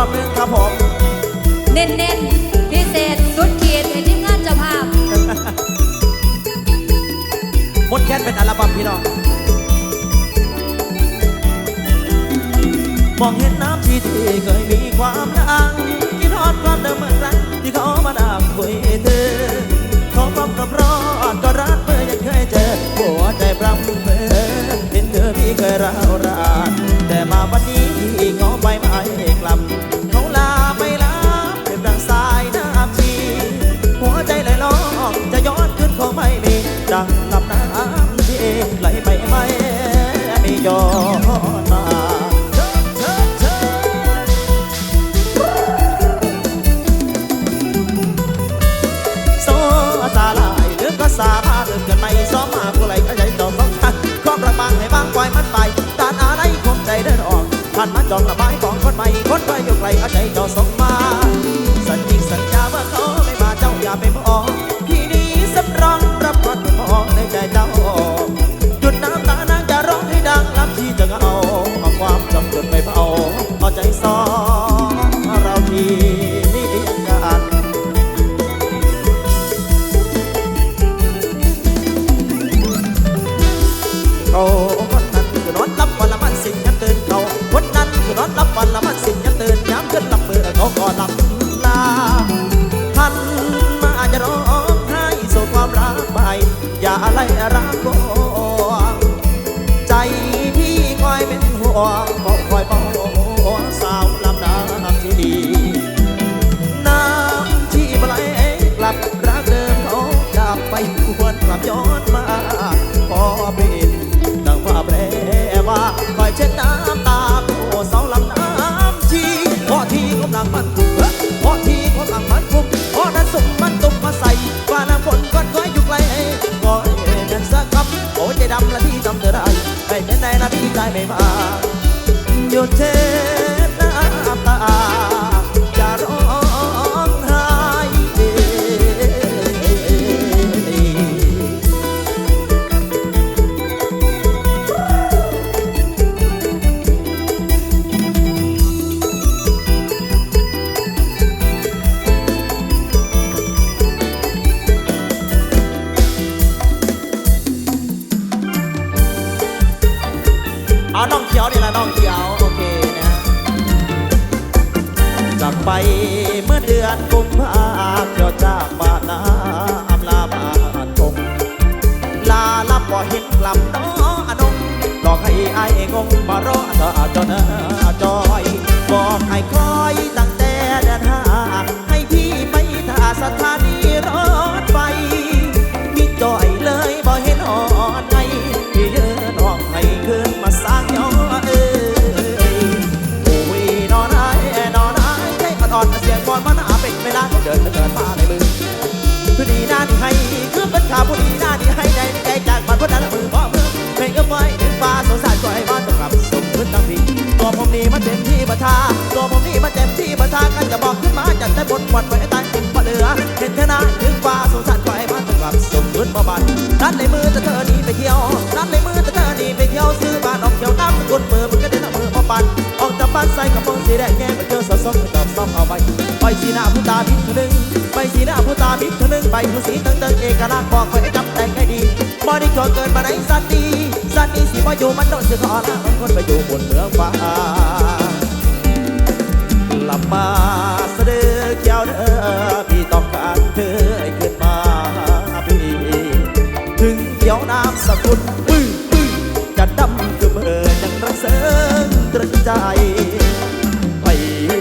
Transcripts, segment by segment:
อบหนึงครับผม เน้นเน้นๆพิเศษสุดขีดให้ทีมงานเจ้าภาพมดแค้นเป็นอัลบั้มพี่น้องมองเห็นน้ำที่ที่เคยมีความรักคิดทอดความเดิมเมื่อครั้งที่เขามาดักคุยเธอขอความกับรอดก็รักเมื่อยังเคยเจอหัวใจพร่ำเพ้อเห็นเธอพี่เคยร้าวรานแต่มาวันนี้ ผ่านมาจองระบายของคนใหม่คนไปอยู่ไกลเอาใจจอส่งมา สัญญิงสัญญาว่าเขา หยุ อยตั้งแต่เดือนห้าให้พี่ไปท่าสถานีรถไฟมีจอยเลยบ่เห็นอ่อนไงที่ยืนห้องให้คืนมาสร้างย้อเอ้ยโอ้ยนอนไอ้นอนไอ้ใจอ่อนๆเสียงก่อนมันอาเป็นเวลาเดินเดินมาในมือผู้ดีหน้าที่ให้คือเป็นข่าวผู้ดีหน้าที่ให้ใจใจจากบ้านพนนั้นมือพ่อมือเพลงก็ไว้ถึงฟ้าสงสารก่อยบ้านตกกลับสมพื้นตั้งพี่ตัวผมนี่มันเต็มที่ประทาตัวผมากันจะบอกขึ้นมาจัดแต่บทบทไว้ตายติดบ่เหลือเห็นเธอนาถึงฟ้าสงสารก่อยบ้านตกกลับสมพื้นบ่บันนัดในมือแต่เธอหนีไปเที่ยวนัดในมือแต่เธอหนีไปเที่ยวซื้อบ้านออกเที่ยวน้ำสกุลมือมันก็เดินเอามือมาปั่นออกจากบ้านใส่กระโปรงสีแดงแง่ไปเจอสาวสองตอบซ้ำเอาไปไปสีหน้าผู้ตาพิษเธอหนึ่งไปสีหน้าผู้ตาพิษเธอหนึ่งไปผู้สีเติงเติงเอกลักษณ์บอกไว้จำแต่งให้ดีบ่ได้ขอเกินมาไหนสันดีสันดีสิบ่อยู่มันโดนจะขอละมันคนไปอยู่บนเมืองฟ้า มาเสด็จเจ้าเด้อพี่ต้องการเธอให้ขึ้นมาพี่ถึงเกี่ยวน้ำสกุลปื้อปื้อจะดำคือเบอร์ยังรักเสริงตรึงใจ ไป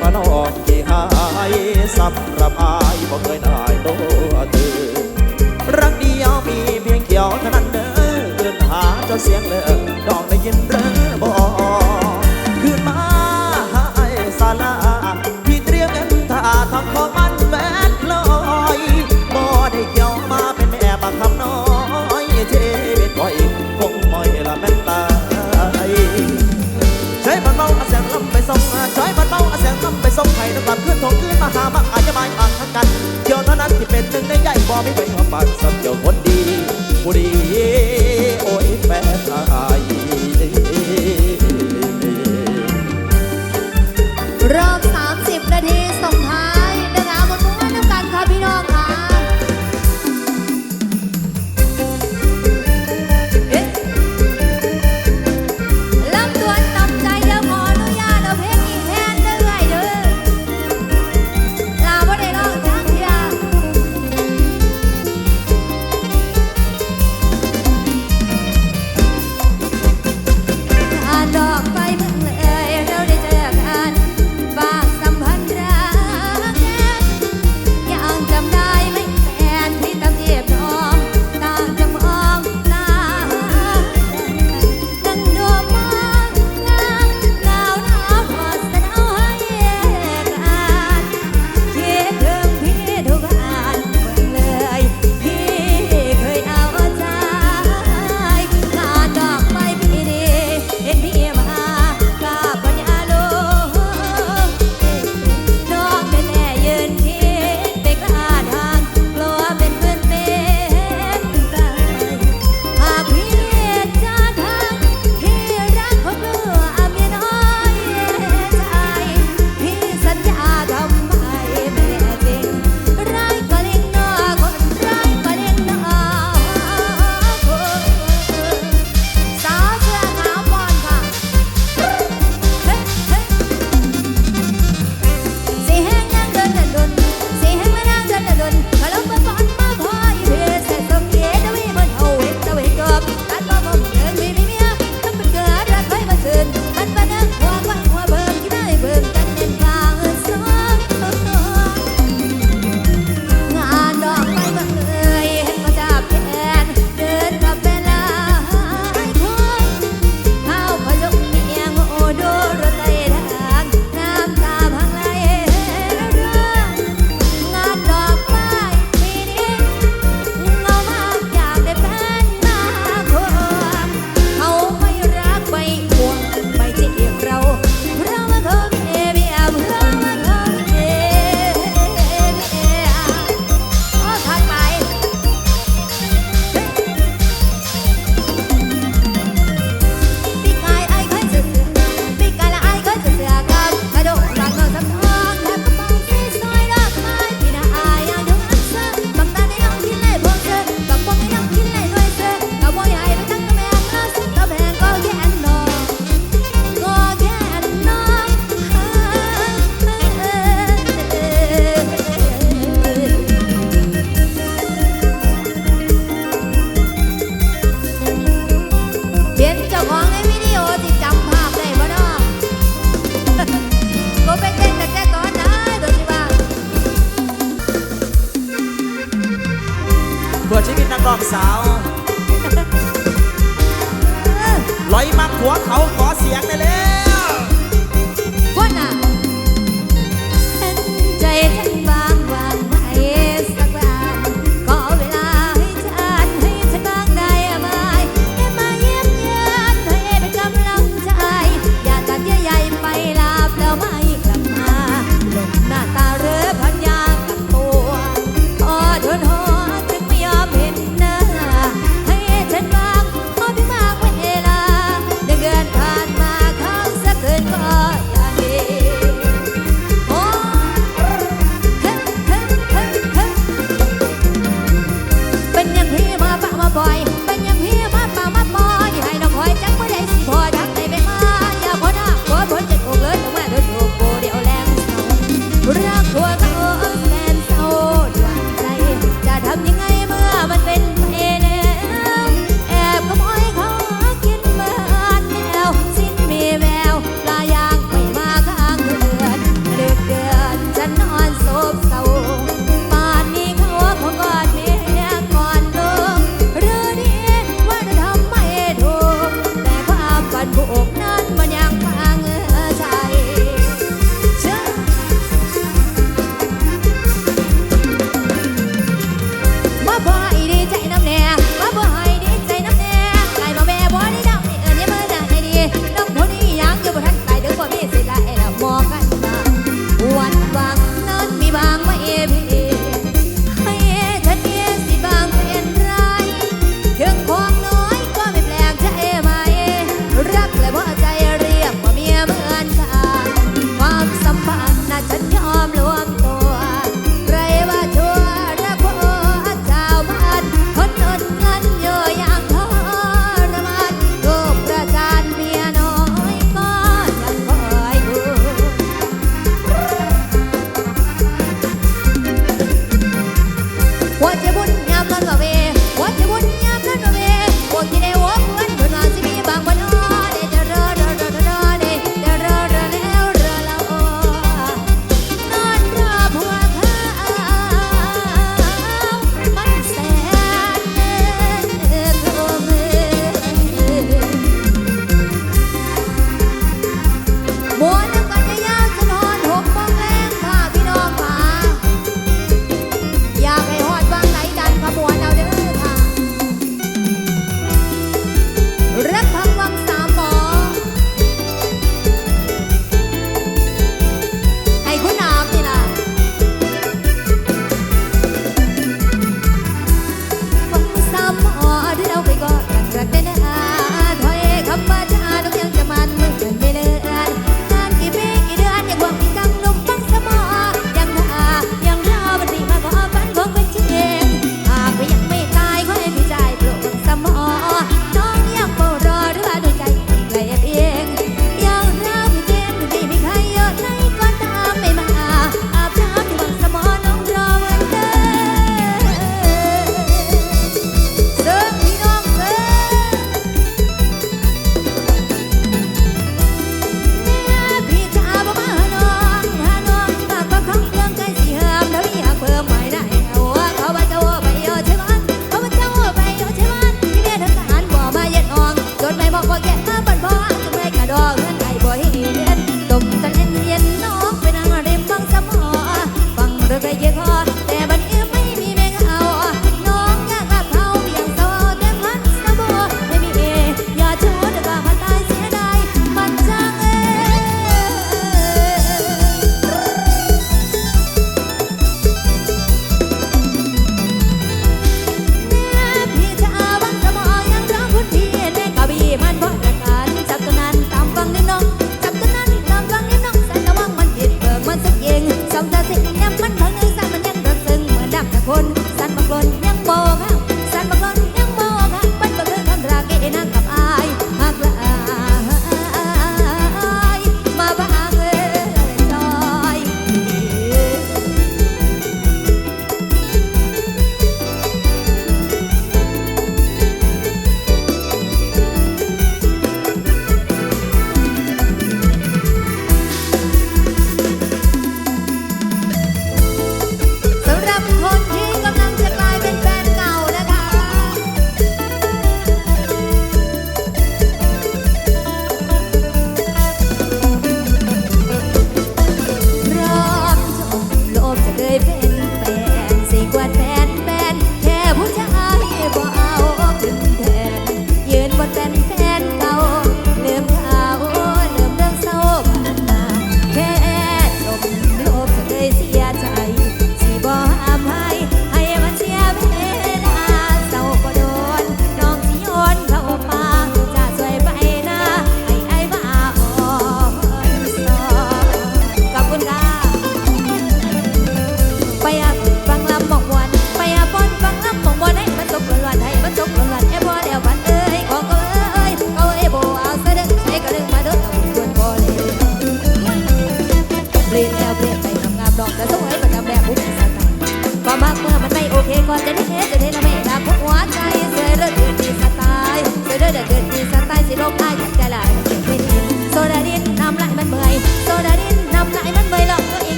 มานอกที่หายสำหรับายบ่เคยได้ตัวเธอรักเดียวมีเพียงเขียวเท่านั้นเด้อเดินหาเจนเสียงเลิกดอกได้ยินเด้อบ่คื เป็นหนึ่งในใหญ่บ่ไม่ไปขอปากสับเกี่ยวคนดีผู้ดีโอ้ยแฟนอา